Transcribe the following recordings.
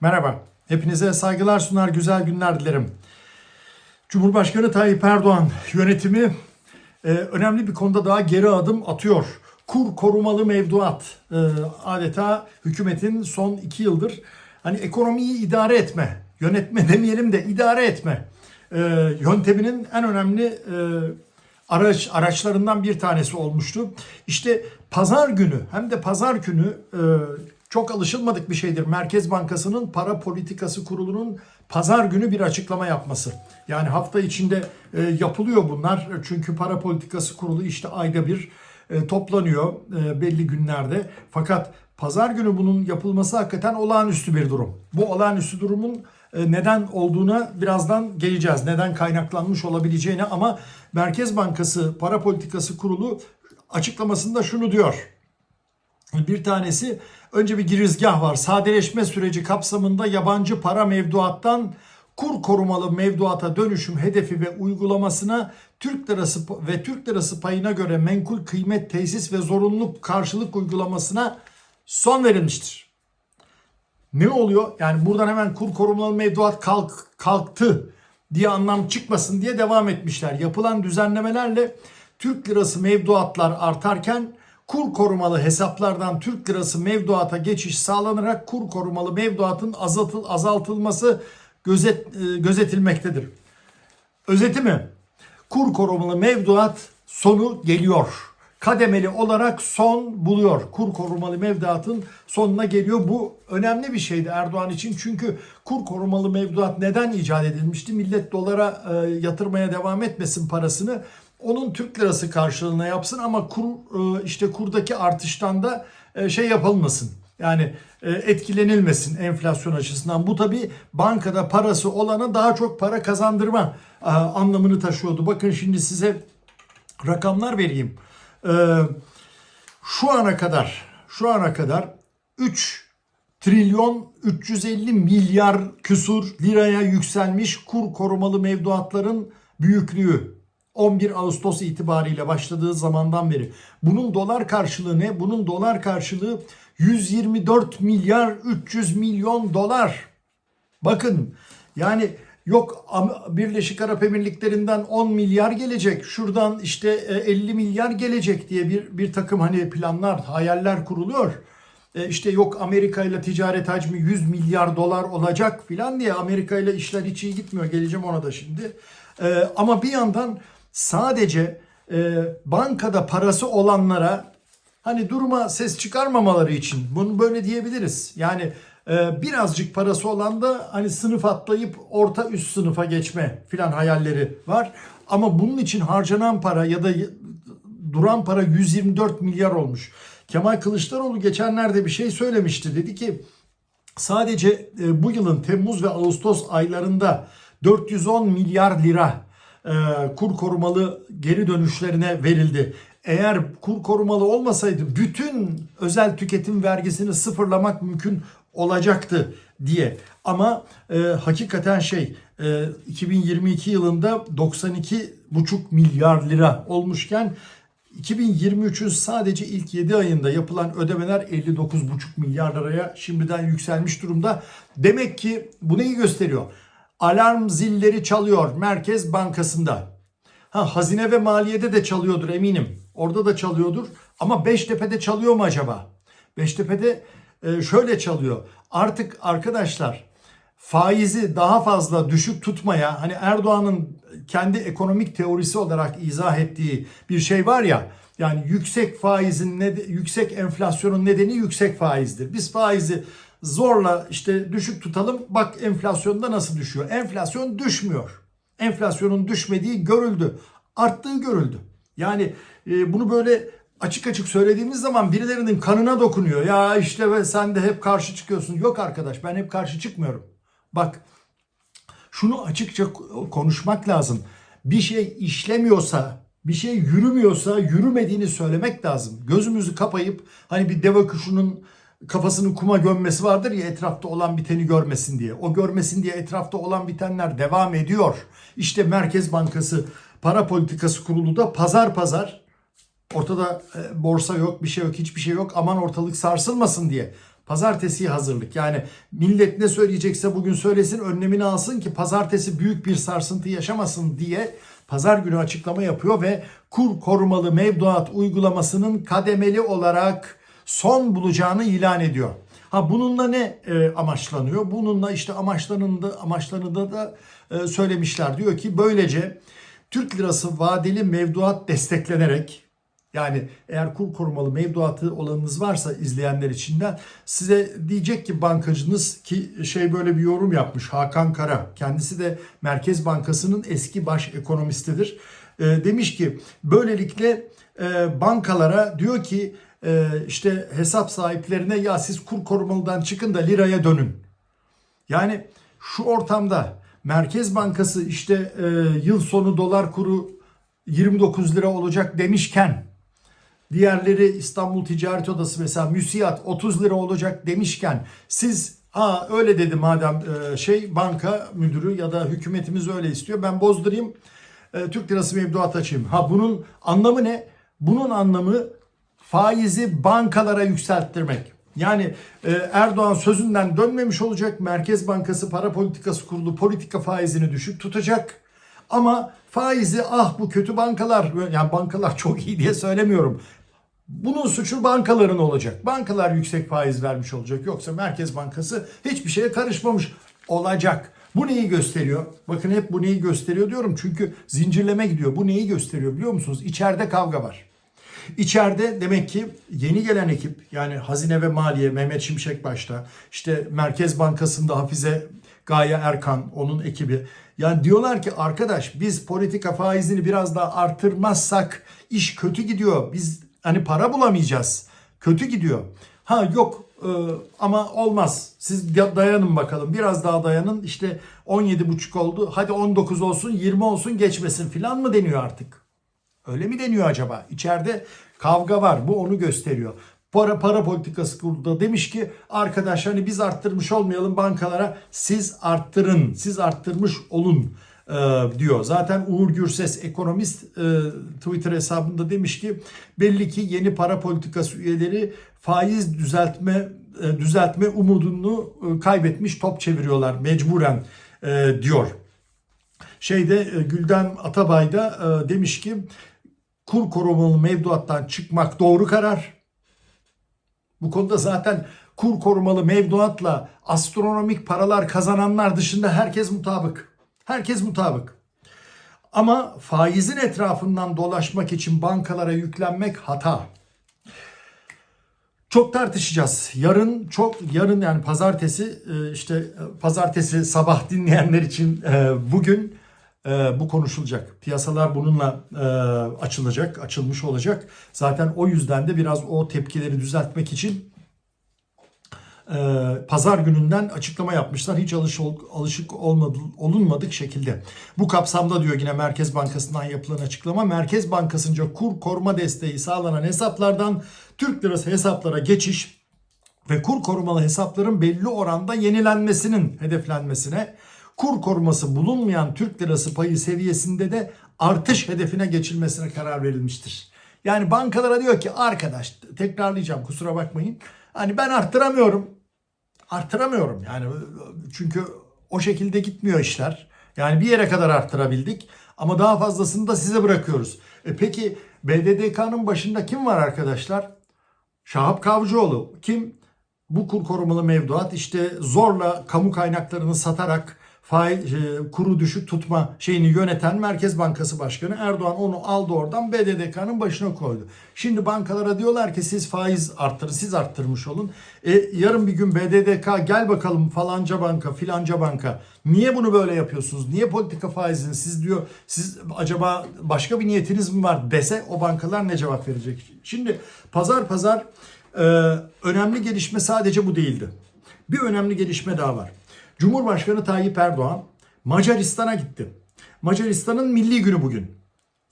Merhaba. Hepinize saygılar sunar, güzel günler dilerim. Cumhurbaşkanı Tayyip Erdoğan yönetimi e, önemli bir konuda daha geri adım atıyor. Kur korumalı mevduat e, adeta hükümetin son iki yıldır hani ekonomiyi idare etme, yönetme demeyelim de idare etme e, yönteminin en önemli e, araç araçlarından bir tanesi olmuştu. İşte pazar günü hem de pazar günü e, çok alışılmadık bir şeydir. Merkez Bankası'nın para politikası kurulunun pazar günü bir açıklama yapması. Yani hafta içinde e, yapılıyor bunlar. Çünkü para politikası kurulu işte ayda bir e, toplanıyor e, belli günlerde. Fakat pazar günü bunun yapılması hakikaten olağanüstü bir durum. Bu olağanüstü durumun e, neden olduğuna birazdan geleceğiz. Neden kaynaklanmış olabileceğine ama Merkez Bankası Para Politikası Kurulu açıklamasında şunu diyor. Bir tanesi önce bir girizgah var. Sadeleşme süreci kapsamında yabancı para mevduattan kur korumalı mevduata dönüşüm hedefi ve uygulamasına Türk lirası ve Türk lirası payına göre menkul kıymet tesis ve zorunluluk karşılık uygulamasına son verilmiştir. Ne oluyor? Yani buradan hemen kur korumalı mevduat kalk, kalktı diye anlam çıkmasın diye devam etmişler. Yapılan düzenlemelerle Türk lirası mevduatlar artarken kur korumalı hesaplardan Türk lirası mevduata geçiş sağlanarak kur korumalı mevduatın azaltıl, azaltılması gözet, e, gözetilmektedir. Özeti mi? Kur korumalı mevduat sonu geliyor. Kademeli olarak son buluyor. Kur korumalı mevduatın sonuna geliyor. Bu önemli bir şeydi Erdoğan için. Çünkü kur korumalı mevduat neden icat edilmişti? Millet dolara e, yatırmaya devam etmesin parasını. Onun Türk lirası karşılığına yapsın ama kur e, işte kurdaki artıştan da e, şey yapılmasın. Yani e, etkilenilmesin enflasyon açısından. Bu tabi bankada parası olana daha çok para kazandırma anlamını taşıyordu. Bakın şimdi size rakamlar vereyim. Şu ana kadar şu ana kadar 3 trilyon 350 milyar küsur liraya yükselmiş kur korumalı mevduatların büyüklüğü. 11 Ağustos itibariyle başladığı zamandan beri. Bunun dolar karşılığı ne? Bunun dolar karşılığı 124 milyar 300 milyon dolar. Bakın yani yok Birleşik Arap Emirlikleri'nden 10 milyar gelecek. Şuradan işte 50 milyar gelecek diye bir bir takım hani planlar, hayaller kuruluyor. E işte yok Amerika ile ticaret hacmi 100 milyar dolar olacak filan diye Amerika ile işler hiç iyi gitmiyor. Geleceğim ona da şimdi. E, ama bir yandan sadece e, bankada parası olanlara hani duruma ses çıkarmamaları için bunu böyle diyebiliriz. Yani e, birazcık parası olan da hani sınıf atlayıp orta üst sınıfa geçme filan hayalleri var. Ama bunun için harcanan para ya da duran para 124 milyar olmuş. Kemal Kılıçdaroğlu geçenlerde bir şey söylemişti. Dedi ki sadece e, bu yılın Temmuz ve Ağustos aylarında 410 milyar lira e, kur korumalı geri dönüşlerine verildi. Eğer kur korumalı olmasaydı bütün özel tüketim vergisini sıfırlamak mümkün olacaktı diye. Ama e, hakikaten şey e, 2022 yılında 92,5 milyar lira olmuşken 2023'ün sadece ilk 7 ayında yapılan ödemeler 59,5 milyar liraya şimdiden yükselmiş durumda. Demek ki bu neyi gösteriyor? Alarm zilleri çalıyor Merkez Bankası'nda. Ha, hazine ve maliyede de çalıyordur eminim. Orada da çalıyordur. Ama Beştepe'de çalıyor mu acaba? Beştepe'de e, şöyle çalıyor. Artık arkadaşlar faizi daha fazla düşük tutmaya hani Erdoğan'ın kendi ekonomik teorisi olarak izah ettiği bir şey var ya yani yüksek faizin ne yüksek enflasyonun nedeni yüksek faizdir. Biz faizi zorla işte düşük tutalım bak enflasyonda nasıl düşüyor. Enflasyon düşmüyor. Enflasyonun düşmediği görüldü. Arttığı görüldü. Yani e, bunu böyle açık açık söylediğimiz zaman birilerinin kanına dokunuyor. Ya işte sen de hep karşı çıkıyorsun. Yok arkadaş ben hep karşı çıkmıyorum. Bak şunu açıkça konuşmak lazım. Bir şey işlemiyorsa, bir şey yürümüyorsa yürümediğini söylemek lazım. Gözümüzü kapayıp hani bir deve kuşunun kafasını kuma gömmesi vardır ya etrafta olan biteni görmesin diye. O görmesin diye etrafta olan bitenler devam ediyor. İşte Merkez Bankası Para Politikası Kurulu da pazar pazar ortada borsa yok, bir şey yok, hiçbir şey yok. Aman ortalık sarsılmasın diye Pazartesiye hazırlık. Yani millet ne söyleyecekse bugün söylesin önlemini alsın ki pazartesi büyük bir sarsıntı yaşamasın diye pazar günü açıklama yapıyor ve kur korumalı mevduat uygulamasının kademeli olarak son bulacağını ilan ediyor. Ha bununla ne e, amaçlanıyor? Bununla işte amaçlanında amaçlarında da e, söylemişler. Diyor ki böylece Türk lirası vadeli mevduat desteklenerek yani eğer kur korumalı mevduatı olanınız varsa izleyenler içinden size diyecek ki bankacınız ki şey böyle bir yorum yapmış Hakan Kara. Kendisi de Merkez Bankası'nın eski baş ekonomistidir. E, demiş ki böylelikle e, bankalara diyor ki işte hesap sahiplerine ya siz kur korumalıdan çıkın da liraya dönün. Yani şu ortamda Merkez Bankası işte e, yıl sonu dolar kuru 29 lira olacak demişken diğerleri İstanbul Ticaret Odası mesela müsiyat 30 lira olacak demişken siz ha öyle dedi madem e, şey banka müdürü ya da hükümetimiz öyle istiyor ben bozdurayım e, Türk lirası mevduat açayım. Ha bunun anlamı ne? Bunun anlamı faizi bankalara yükselttirmek. Yani e, Erdoğan sözünden dönmemiş olacak. Merkez Bankası para politikası kurulu politika faizini düşük tutacak. Ama faizi ah bu kötü bankalar yani bankalar çok iyi diye söylemiyorum. Bunun suçu bankaların olacak. Bankalar yüksek faiz vermiş olacak. Yoksa Merkez Bankası hiçbir şeye karışmamış olacak. Bu neyi gösteriyor? Bakın hep bu neyi gösteriyor diyorum. Çünkü zincirleme gidiyor. Bu neyi gösteriyor biliyor musunuz? İçeride kavga var. İçeride demek ki yeni gelen ekip yani Hazine ve Maliye Mehmet Şimşek başta işte Merkez Bankası'nda Hafize Gaye Erkan onun ekibi yani diyorlar ki arkadaş biz politika faizini biraz daha artırmazsak iş kötü gidiyor. Biz hani para bulamayacağız. Kötü gidiyor. Ha yok e, ama olmaz. Siz dayanın bakalım. Biraz daha dayanın. İşte 17,5 oldu. Hadi 19 olsun, 20 olsun geçmesin filan mı deniyor artık? Öyle mi deniyor acaba? İçeride kavga var. Bu onu gösteriyor. Para para politikası kurulu demiş ki arkadaş hani biz arttırmış olmayalım bankalara siz arttırın. Siz arttırmış olun e, diyor. Zaten Uğur Gürses ekonomist e, Twitter hesabında demiş ki belli ki yeni para politikası üyeleri faiz düzeltme e, düzeltme umudunu kaybetmiş top çeviriyorlar mecburen diyor. Şeyde Gülden Atabay da demiş ki kur korumalı mevduattan çıkmak doğru karar. Bu konuda zaten kur korumalı mevduatla astronomik paralar kazananlar dışında herkes mutabık. Herkes mutabık. Ama faizin etrafından dolaşmak için bankalara yüklenmek hata. Çok tartışacağız. Yarın çok yarın yani pazartesi e, işte pazartesi sabah dinleyenler için e, bugün e, bu konuşulacak. Piyasalar bununla açılacak, açılmış olacak. Zaten o yüzden de biraz o tepkileri düzeltmek için pazar gününden açıklama yapmışlar. Hiç alış, alışık olmadı, olunmadık şekilde. Bu kapsamda diyor yine Merkez Bankası'ndan yapılan açıklama. Merkez Bankası'nca kur koruma desteği sağlanan hesaplardan Türk lirası hesaplara geçiş ve kur korumalı hesapların belli oranda yenilenmesinin hedeflenmesine, kur koruması bulunmayan Türk lirası payı seviyesinde de artış hedefine geçilmesine karar verilmiştir. Yani bankalara diyor ki arkadaş tekrarlayacağım kusura bakmayın. Hani ben arttıramıyorum. Arttıramıyorum yani çünkü o şekilde gitmiyor işler. Yani bir yere kadar arttırabildik ama daha fazlasını da size bırakıyoruz. E peki BDDK'nın başında kim var arkadaşlar? Şahap Kavcıoğlu. Kim? Bu kur korumalı mevduat işte zorla kamu kaynaklarını satarak faiz, e, kuru düşük tutma şeyini yöneten Merkez Bankası Başkanı Erdoğan onu aldı oradan BDDK'nın başına koydu. Şimdi bankalara diyorlar ki siz faiz arttırın, siz arttırmış olun. E, yarın bir gün BDDK gel bakalım falanca banka, filanca banka. Niye bunu böyle yapıyorsunuz? Niye politika faizini siz diyor, siz acaba başka bir niyetiniz mi var dese o bankalar ne cevap verecek? Şimdi pazar pazar e, önemli gelişme sadece bu değildi. Bir önemli gelişme daha var. Cumhurbaşkanı Tayyip Erdoğan Macaristan'a gitti. Macaristan'ın milli günü bugün.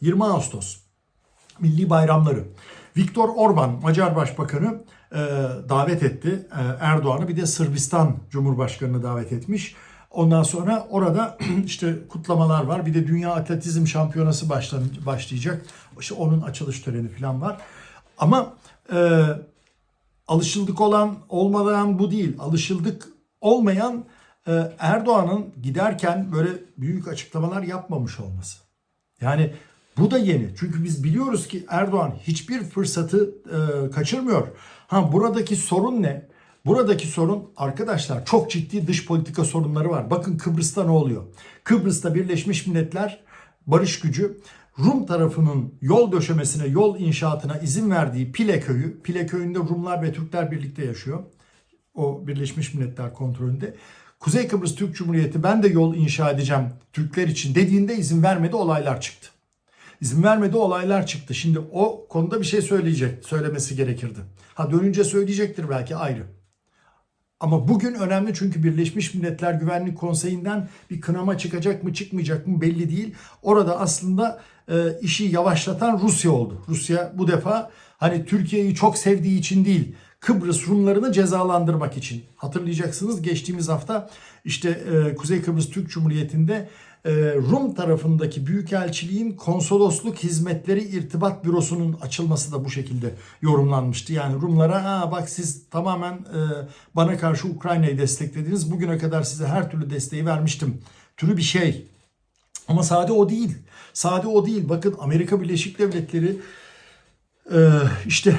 20 Ağustos. Milli bayramları. Viktor Orban Macar Başbakanı e, davet etti e, Erdoğan'ı bir de Sırbistan Cumhurbaşkanı'nı davet etmiş. Ondan sonra orada işte kutlamalar var. Bir de Dünya Atletizm Şampiyonası başlayacak. İşte onun açılış töreni falan var. Ama e, alışıldık olan olmadan bu değil. Alışıldık olmayan Erdoğan'ın giderken böyle büyük açıklamalar yapmamış olması. Yani bu da yeni. Çünkü biz biliyoruz ki Erdoğan hiçbir fırsatı e, kaçırmıyor. Ha buradaki sorun ne? Buradaki sorun arkadaşlar çok ciddi dış politika sorunları var. Bakın Kıbrıs'ta ne oluyor? Kıbrıs'ta Birleşmiş Milletler barış gücü Rum tarafının yol döşemesine, yol inşaatına izin verdiği Pile köyü, Pile köyünde Rumlar ve Türkler birlikte yaşıyor. O Birleşmiş Milletler kontrolünde. Kuzey Kıbrıs Türk Cumhuriyeti ben de yol inşa edeceğim Türkler için dediğinde izin vermedi olaylar çıktı. İzin vermedi olaylar çıktı. Şimdi o konuda bir şey söyleyecek, söylemesi gerekirdi. Ha dönünce söyleyecektir belki ayrı. Ama bugün önemli çünkü Birleşmiş Milletler Güvenlik Konseyi'nden bir kınama çıkacak mı çıkmayacak mı belli değil. Orada aslında e, işi yavaşlatan Rusya oldu. Rusya bu defa hani Türkiye'yi çok sevdiği için değil Kıbrıs Rumlarını cezalandırmak için. Hatırlayacaksınız geçtiğimiz hafta işte e, Kuzey Kıbrıs Türk Cumhuriyeti'nde e, Rum tarafındaki büyükelçiliğin konsolosluk hizmetleri irtibat bürosunun açılması da bu şekilde yorumlanmıştı. Yani Rumlara ha bak siz tamamen e, bana karşı Ukrayna'yı desteklediniz. Bugüne kadar size her türlü desteği vermiştim. Türü bir şey. Ama sade o değil. Sade o değil. Bakın Amerika Birleşik Devletleri e, işte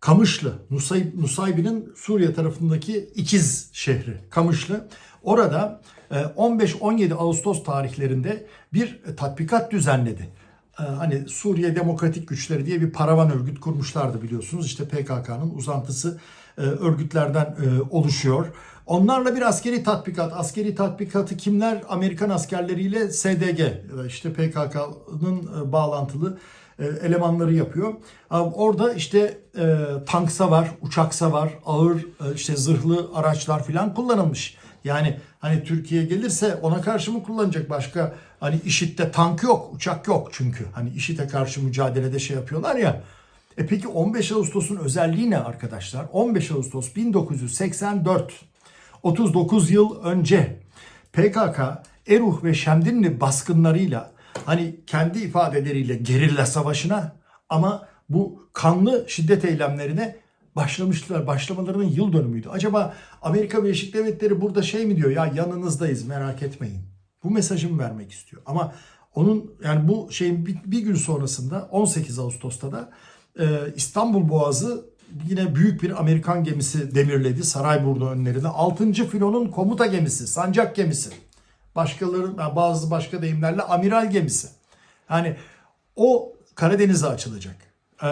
Kamışlı, Nusayb, Nusaybin'in Suriye tarafındaki ikiz şehri Kamışlı. Orada 15-17 Ağustos tarihlerinde bir tatbikat düzenledi. Hani Suriye Demokratik Güçleri diye bir paravan örgüt kurmuşlardı biliyorsunuz. İşte PKK'nın uzantısı örgütden oluşuyor. Onlarla bir askeri tatbikat. Askeri tatbikatı kimler? Amerikan askerleriyle SDG, işte PKK'nın bağlantılı elemanları yapıyor. Orada işte e, tanksa var, uçaksa var, ağır e, işte zırhlı araçlar filan kullanılmış. Yani hani Türkiye gelirse ona karşı mı kullanacak başka hani IŞİD'de tank yok, uçak yok çünkü. Hani IŞİD'e karşı mücadelede şey yapıyorlar ya. E peki 15 Ağustos'un özelliği ne arkadaşlar? 15 Ağustos 1984 39 yıl önce PKK, Eruh ve Şemdinli baskınlarıyla hani kendi ifadeleriyle gerilla savaşına ama bu kanlı şiddet eylemlerine başlamışlar. Başlamalarının yıl dönümüydü. Acaba Amerika Birleşik Devletleri burada şey mi diyor? Ya yanınızdayız merak etmeyin. Bu mesajı mı vermek istiyor? Ama onun yani bu şeyin bir, bir gün sonrasında 18 Ağustos'ta da e, İstanbul Boğazı yine büyük bir Amerikan gemisi demirledi Sarayburnu önlerine. 6. filonun komuta gemisi, sancak gemisi. Başkaları bazı başka deyimlerle amiral gemisi. Yani o Karadeniz'e açılacak. Ee,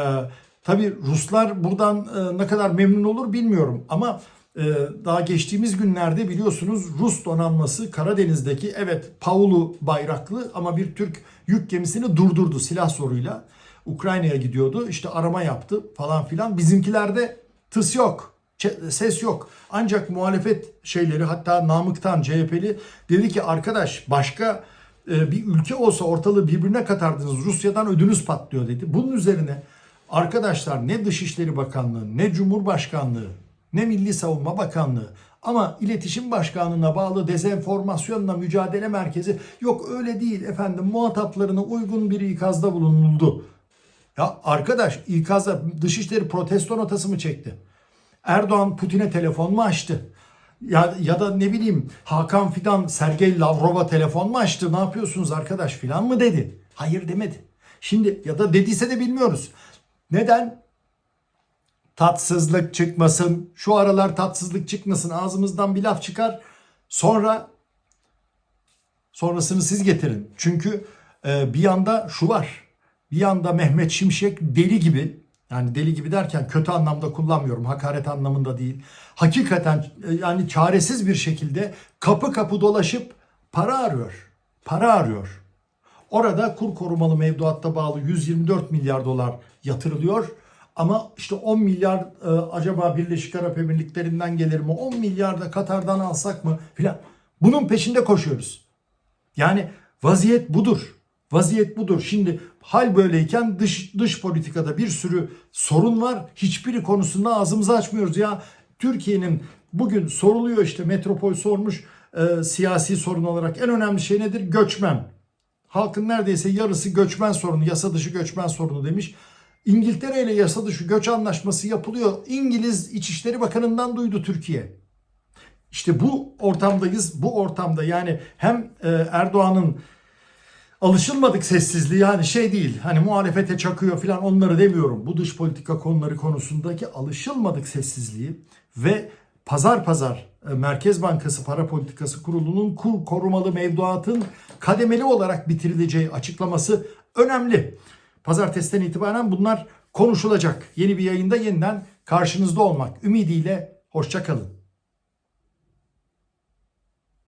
tabii Ruslar buradan e, ne kadar memnun olur bilmiyorum ama e, daha geçtiğimiz günlerde biliyorsunuz Rus donanması Karadeniz'deki evet Paulu bayraklı ama bir Türk yük gemisini durdurdu silah soruyla. Ukrayna'ya gidiyordu işte arama yaptı falan filan. Bizimkilerde tıs yok ses yok. Ancak muhalefet şeyleri hatta Namık'tan CHP'li dedi ki arkadaş başka e, bir ülke olsa ortalığı birbirine katardınız. Rusya'dan ödünüz patlıyor dedi. Bunun üzerine arkadaşlar ne Dışişleri Bakanlığı ne Cumhurbaşkanlığı ne Milli Savunma Bakanlığı ama iletişim başkanlığına bağlı dezenformasyonla mücadele merkezi yok öyle değil efendim muhataplarına uygun bir ikazda bulunuldu. Ya arkadaş ikazda Dışişleri protesto notası mı çekti? Erdoğan Putin'e telefon mu açtı? Ya, ya da ne bileyim Hakan Fidan Sergey Lavrov'a telefon mu açtı? Ne yapıyorsunuz arkadaş filan mı dedi? Hayır demedi. Şimdi ya da dediyse de bilmiyoruz. Neden? Tatsızlık çıkmasın. Şu aralar tatsızlık çıkmasın. Ağzımızdan bir laf çıkar. Sonra sonrasını siz getirin. Çünkü e, bir yanda şu var. Bir yanda Mehmet Şimşek deli gibi yani deli gibi derken kötü anlamda kullanmıyorum. Hakaret anlamında değil. Hakikaten e, yani çaresiz bir şekilde kapı kapı dolaşıp para arıyor. Para arıyor. Orada kur korumalı mevduatta bağlı 124 milyar dolar yatırılıyor. Ama işte 10 milyar e, acaba Birleşik Arap Emirlikleri'nden gelir mi? 10 milyar da Katar'dan alsak mı? Filan. Bunun peşinde koşuyoruz. Yani vaziyet budur. Vaziyet budur. Şimdi hal böyleyken dış dış politikada bir sürü sorun var. Hiçbiri konusunda ağzımızı açmıyoruz. Ya Türkiye'nin bugün soruluyor işte metropol sormuş e, siyasi sorun olarak en önemli şey nedir? Göçmen. Halkın neredeyse yarısı göçmen sorunu, yasa dışı göçmen sorunu demiş. İngiltere ile yasa dışı göç anlaşması yapılıyor. İngiliz İçişleri Bakanı'ndan duydu Türkiye. İşte bu ortamdayız. Bu ortamda yani hem e, Erdoğan'ın alışılmadık sessizliği yani şey değil hani muhalefete çakıyor falan onları demiyorum. Bu dış politika konuları konusundaki alışılmadık sessizliği ve pazar pazar e, Merkez Bankası Para Politikası Kurulu'nun kur korumalı mevduatın kademeli olarak bitirileceği açıklaması önemli. Pazartesiden itibaren bunlar konuşulacak. Yeni bir yayında yeniden karşınızda olmak ümidiyle hoşçakalın.